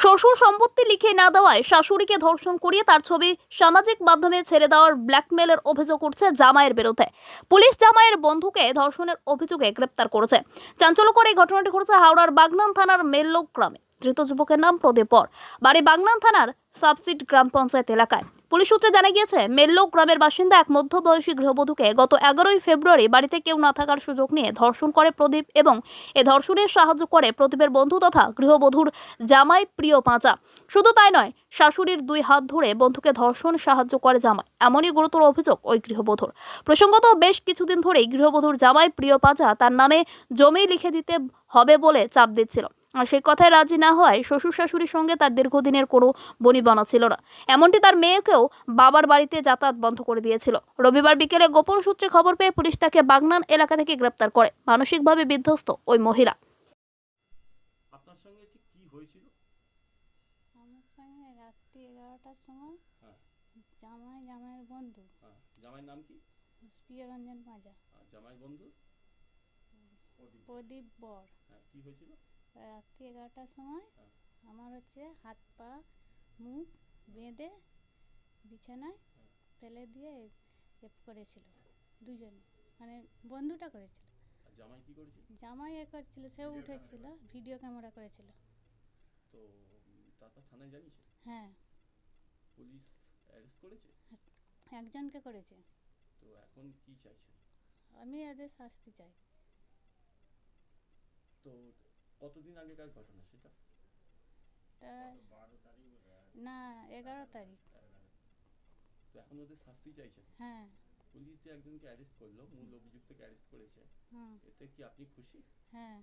শ্বশুর সম্পত্তি লিখে না দেওয়ায় শাশুড়িকে ধর্ষণ করিয়ে তার ছবি সামাজিক মাধ্যমে ছেড়ে দেওয়ার ব্ল্যাকমেলের অভিযোগ করছে জামাইয়ের বিরুদ্ধে। পুলিশ জামাইয়ের বন্ধুকে ধর্ষণের অভিযোগে গ্রেপ্তার করেছে। চাঞ্চল্যকর এই ঘটনাটি ঘটেছে হাওড়ার বাগনান থানার মেল্লো গ্রামে। ধৃত যুবকের নাম প্রদীপ বর। বাড়ি বাগনান থানার সাবসিড গ্রাম পঞ্চায়েত এলাকায়। পুলিশ সূত্রে জানা গিয়েছে, মেল্লো গ্রামের বাসিন্দা এক মধ্যবয়সী গৃহবধূকে গত এগারোই ফেব্রুয়ারি বাড়িতে কেউ না থাকার সুযোগ নিয়ে ধর্ষণ করে প্রদীপ এবং এ ধর্ষণের সাহায্য করে প্রদীপের বন্ধু তথা গৃহবধূর জামাই প্রিয় পাঁচা শুধু তাই নয়, শাশুড়ির দুই হাত ধরে বন্ধুকে ধর্ষণ সাহায্য করে জামাই। এমনই গুরুতর অভিযোগ ওই গৃহবধূর। প্রসঙ্গত বেশ কিছুদিন ধরেই গৃহবধূর জামাই প্রিয় পাঁচা তার নামে জমি লিখে দিতে হবে বলে চাপ দিচ্ছিল। সেই কথায় রাজি না হওয়ায় শ্বশুর শাশুড়ির সঙ্গে তার দীর্ঘদিনের কোনো বনিবনা ছিল না। এমনটি তার মেয়েকেও বাবার বাড়িতে যাতায়াত বন্ধ করে দিয়েছিল। রবিবার বিকেলে গোপন সূত্রে খবর পেয়ে পুলিশ তাকে বাগনান এলাকা থেকে গ্রেপ্তার করে। মানসিকভাবে বিধ্বস্ত ওই মহিলা। রাত্রি এগারোটার সময় হ্যাঁ। জামাই জামাইয়ের বন্ধু। হ্যাঁ। জামাইয়ের নাম কি? প্রিয় পাঁজা জামাই বন্ধু? প্রদীপ বর। হ্যাঁ কি হয়েছিল? রাত্রি এগারোটার সময়। আমার হচ্ছে হাত পা মুখ বেঁধে বিছানায়। ফেলে দিয়ে এ করেছিল দুজন মানে বন্ধুটা করেছিল। জামাই কি করেছিল? জামাই এ করেছিল সেও উঠেছিল ভিডিও ক্যামেরা করেছিল। তো তারপর থানায় জানিয়েছে? হ্যাঁ। পুলিশ অ্যারেস্ট করেছে? একজনকে করেছে। তো এখন কি চাইছেন? আমি এদের শাস্তি চাই। তো কতদিন আগেকার ঘটনা সেটা? না এগারো তারিখ। তো এখন ওদের শাস্তি চাইছেন? হ্যাঁ। পুলিশ যে একজনকে অ্যারেস্ট করল মূল অভিযুক্তকে অ্যারেস্ট করেছে এতে কি আপনি খুশি? হ্যাঁ।